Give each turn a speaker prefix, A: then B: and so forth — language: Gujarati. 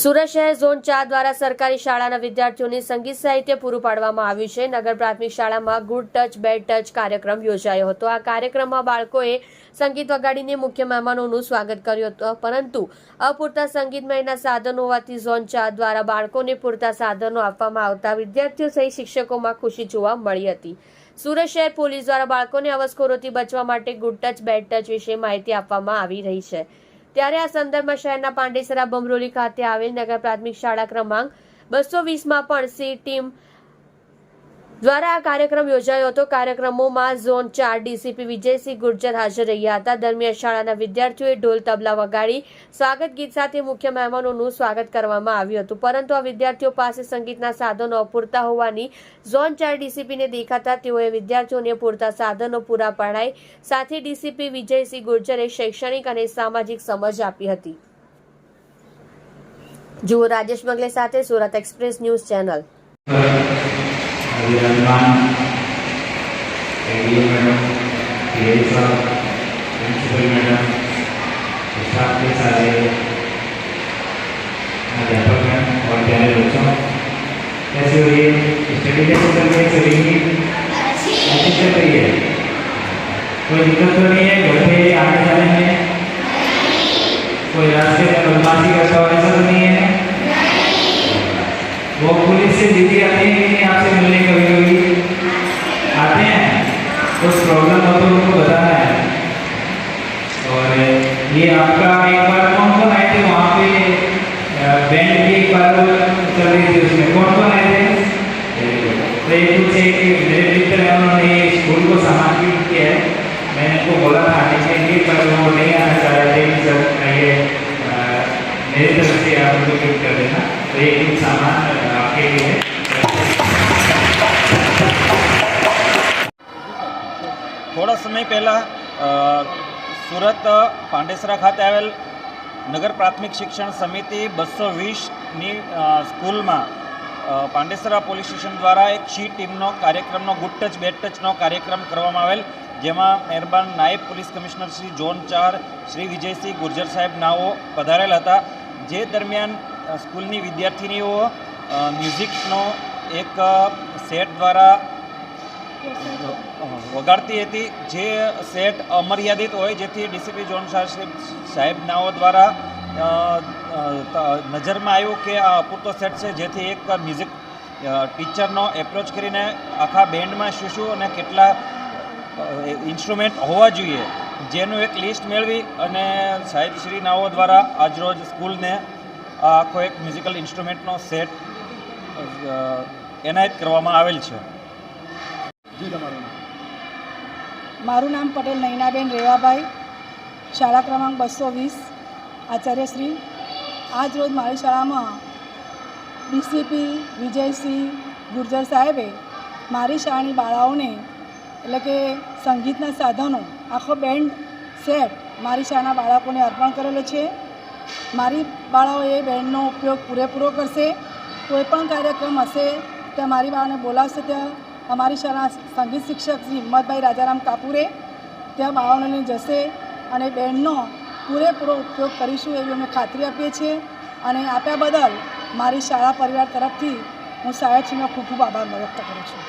A: સુરત શહેર ઝોન ચાર દ્વારા સરકારી શાળાના વિદ્યાર્થીઓને સંગીત સાહિત્ય પૂરું પાડવામાં આવ્યું છે. નગર પ્રાથમિક શાળામાં ગુડ ટચ, બેડ ટચ કાર્યક્રમ યોજાયો હતો. આ કાર્યક્રમમાં બાળકોએ સંગીત વગાડીને મુખ્ય મહેમાનોનું સ્વાગત કર્યું હતું. પરંતુ અપૂરતા સંગીતમયના સાધનો હોવાથી ઝોન ચાર દ્વારા બાળકોને પૂરતા સાધનો આપવામાં આવતા વિદ્યાર્થીઓ સહિત શિક્ષકોમાં ખુશી જોવા મળી હતી. સુરત શહેર પોલીસ દ્વારા બાળકોને અવસ્કોરોથી બચવા માટે ગુડ ટચ, બેડ ટચ વિશે માહિતી આપવામાં આવી રહી છે. ત્યારે આ સંદર્ભમાં શહેરના પાંડેસરા બમરોલી ખાતે આવેલ નગર પ્રાથમિક શાળા ક્રમાંક બસો વીસમાં પણ સી ટીમ દ્વારા આ કાર્યક્રમ યોજાયો હતો. કાર્યક્રમોમાં ઝોન ચાર ડીસીપી વિજયસિંહ ગુર્જર હાજર રહ્યા હતા. દરમિયાન શાળાના વિદ્યાર્થીઓએ ઢોલ તબલા વગાડી સ્વાગત ગીત સાથે મુખ્ય મહેમાનોનું સ્વાગત કરવામાં આવ્યું હતું. પરંતુ આ વિદ્યાર્થીઓ પાસે સંગીતના સાધનો અપૂરતા હોવાની ઝોન ચાર ડીસીપીને દેખાતા તેઓએ વિદ્યાર્થીઓને પૂરતા સાધનો પૂરા પડાય. સાથે ડીસીપી વિજયસિંહ ગુર્જરે શૈક્ષણિક અને સામાજિક સમજ આપી હતી. જુઓ રાજેશ બંગલે સાથે Surat express news channel.
B: ADO madam principal madam staff के सारे अध्यापक हैं और प्यारे बच्चों कैसे हो रही है स्टडी कैसे चल रही है चलेगी अच्छी चल रही है। कोई दिक्कत तो नहीं है, घर पे आने जाने में? कोई रास्ते में बदमाशी करता हो ऐसा तो नहीं है? वो पुलिस से दीदी आती है कि नहीं आपसे मिलने कभी कभी आते हैं कुछ प्रॉब्लम हो तो उनको बताना है और ये आपका एक बार कौन कौन आए थे वहाँ पे बैंड के एक बार चल रही थी उसमें? कौन कौन आए थे? तो ये कुछ एक मेरे मित्र हैं, उन्होंने स्कूल को समर्पित किया है। मैंने उनको बोला था, आने के लिए पर वो नहीं आना चाह रहे थे जब ये मेरे तरफ़ से आप उनको गिफ्ट कर देना। तो ये कुछ सामान आपके लिए है।
C: थोड़ा समय पहला સુરત, પાંડેસરા ખાતે આવેલ નગર પ્રાથમિક શિક્ષણ સમિતિ બસો વીસની સ્કૂલમાં પાંડેસરા પોલીસ સ્ટેશન દ્વારા એક શી ટીમનો કાર્યક્રમનો ગુડ ટચ બેડ ટચનો કાર્યક્રમ કરવામાં આવેલ, જેમાં મહેરબાન નાયબ પોલીસ કમિશનર શ્રી ઝોન ચાર, શ્રી વિજયસિંહ ગુર્જર સાહેબ નાઓ પધારેલ હતા. જે દરમિયાન સ્કૂલની વિદ્યાર્થિનીઓ મ્યુઝિકનો એક સેટ દ્વારા વગાડતી હતી જે સેટ અમર્યાદિત હોય, જેથી ડીસીપી જોન સાહેબ નાઓ દ્વારા નજરમાં આવ્યું કે આ અપૂરતો સેટ છે, જેથી એક મ્યુઝિક ટીચરનો એપ્રોચ કરીને આખા બેન્ડમાં શું શું અને કેટલા ઇન્સ્ટ્રુમેન્ટ હોવા જોઈએ. જેનું એક લિસ્ટ મેળવી અને સાહેબ શ્રી નાઓ દ્વારા આજરોજ સ્કૂલને આખો એક મ્યુઝિકલ ઇન્સ્ટ્રુમેન્ટનો સેટ એનાયત કરવામાં આવેલ છે.
D: મારું નામ પટેલ નૈનાબેન રેવાભાઈ, શાળા ક્રમાંક બસો વીસ આચાર્યશ્રી આજ રોજ મારી શાળામાં ડીસીપી વિજયસિંહ ગુર્જર સાહેબે મારી શાળાની બાળાઓને, એટલે કે સંગીતના સાધનો, આખો બેન્ડ સેટ મારી શાળાના બાળકોને અર્પણ કરેલો છે. મારી બાળાઓ એ બેન્ડનો ઉપયોગ પૂરેપૂરો કરશે. કોઈ પણ કાર્યક્રમ હશે, ત્યાં મારી બાળાને બોલાવશે ત્યાં અમારી શાળા સંગીત શિક્ષક શ્રી હિંમતભાઈ રાજારામ કાપુરે ત્યાં બાળકોને જશે અને બેન્ડનો પૂરેપૂરો ઉપયોગ કરીશું એવી અમે ખાતરી આપીએ છીએ. અને આપ્યા બદલ મારી શાળા પરિવાર તરફથી હું સાહેબશ્રીનો ખૂબ ખૂબ આભાર વ્યક્ત કરું છું.